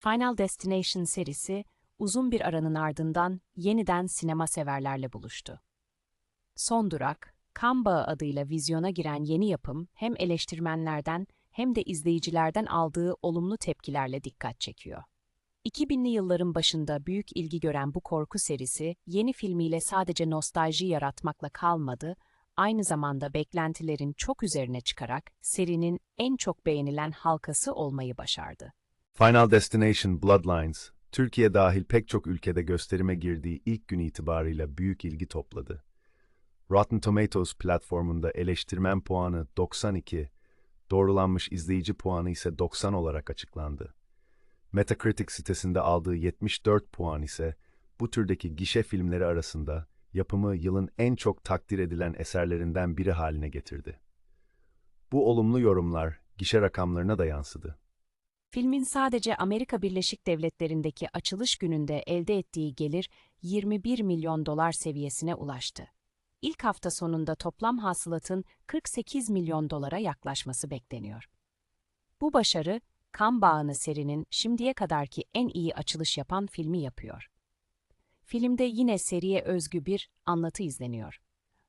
Final Destination serisi uzun bir aranın ardından yeniden sinema severlerle buluştu. Son Durak, Kan Bağı adıyla vizyona giren yeni yapım hem eleştirmenlerden hem de izleyicilerden aldığı olumlu tepkilerle dikkat çekiyor. 2000'li yılların başında büyük ilgi gören bu korku serisi yeni filmiyle sadece nostalji yaratmakla kalmadı, aynı zamanda beklentilerin çok üzerine çıkarak serinin en çok beğenilen halkası olmayı başardı. Final Destination Bloodlines, Türkiye dahil pek çok ülkede gösterime girdiği ilk gün itibarıyla büyük ilgi topladı. Rotten Tomatoes platformunda eleştirmen puanı 92, doğrulanmış izleyici puanı ise 90 olarak açıklandı. Metacritic sitesinde aldığı 74 puan ise bu türdeki gişe filmleri arasında yapımı yılın en çok takdir edilen eserlerinden biri haline getirdi. Bu olumlu yorumlar gişe rakamlarına da yansıdı. Filmin sadece Amerika Birleşik Devletleri'ndeki açılış gününde elde ettiği gelir 21 milyon dolar seviyesine ulaştı. İlk hafta sonunda toplam hasılatın 48 milyon dolara yaklaşması bekleniyor. Bu başarı, Kan Bağını serinin şimdiye kadarki en iyi açılış yapan filmi yapıyor. Filmde yine seriye özgü bir anlatı izleniyor.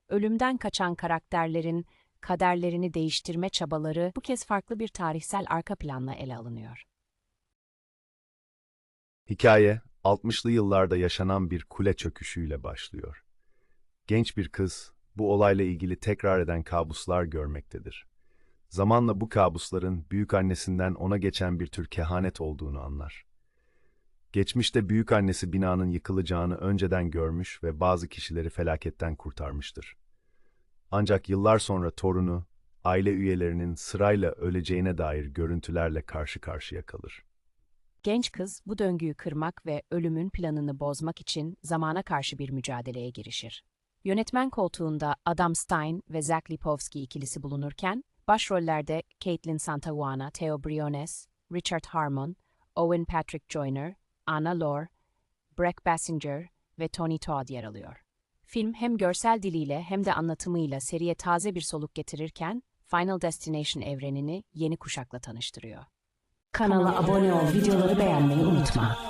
Ölümden kaçan karakterlerin kaderlerini değiştirme çabaları bu kez farklı bir tarihsel arka planla ele alınıyor. Hikaye, 60'lı yıllarda yaşanan bir kule çöküşüyle başlıyor. Genç bir kız, bu olayla ilgili tekrar eden kabuslar görmektedir. Zamanla bu kabusların büyük annesinden ona geçen bir tür kehanet olduğunu anlar. Geçmişte büyük annesi binanın yıkılacağını önceden görmüş ve bazı kişileri felaketten kurtarmıştır. Ancak yıllar sonra torunu, aile üyelerinin sırayla öleceğine dair görüntülerle karşı karşıya kalır. Genç kız bu döngüyü kırmak ve ölümün planını bozmak için zamana karşı bir mücadeleye girişir. Yönetmen koltuğunda Adam Stein ve Zach Lipovsky ikilisi bulunurken, başrollerde Caitlin Santayana, Theo Briones, Richard Harmon, Owen Patrick Joyner, Anna Lore, Breck Bassinger ve Tony Todd yer alıyor. Film hem görsel diliyle hem de anlatımıyla seriye taze bir soluk getirirken, Final Destination evrenini yeni kuşakla tanıştırıyor. Kanala abone ol, videoları beğenmeyi unutma.